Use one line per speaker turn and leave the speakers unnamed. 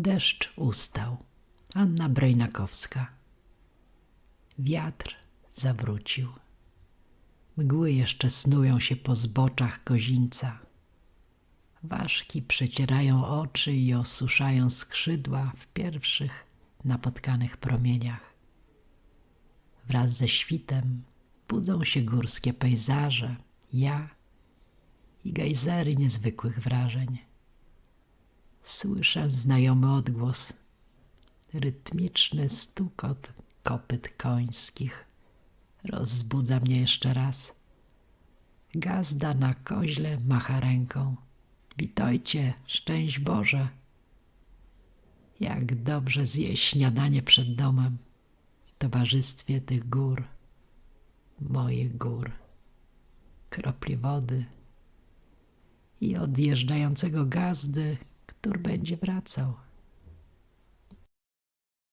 Deszcz ustał. Anna Brejnakowska. Wiatr zawrócił. Mgły jeszcze snują się po zboczach kozińca. Ważki przecierają oczy i osuszają skrzydła w pierwszych napotkanych promieniach. Wraz ze świtem budzą się górskie pejzaże, ja i gejzery niezwykłych wrażeń. Słyszę znajomy odgłos, rytmiczny stukot kopyt końskich. Rozbudza mnie jeszcze raz. Gazda na koźle macha ręką. Witajcie, szczęść Boże. Jak dobrze zjeść śniadanie przed domem, w towarzystwie tych gór, moich gór, kropli wody i odjeżdżającego gazdy, który będzie wracał.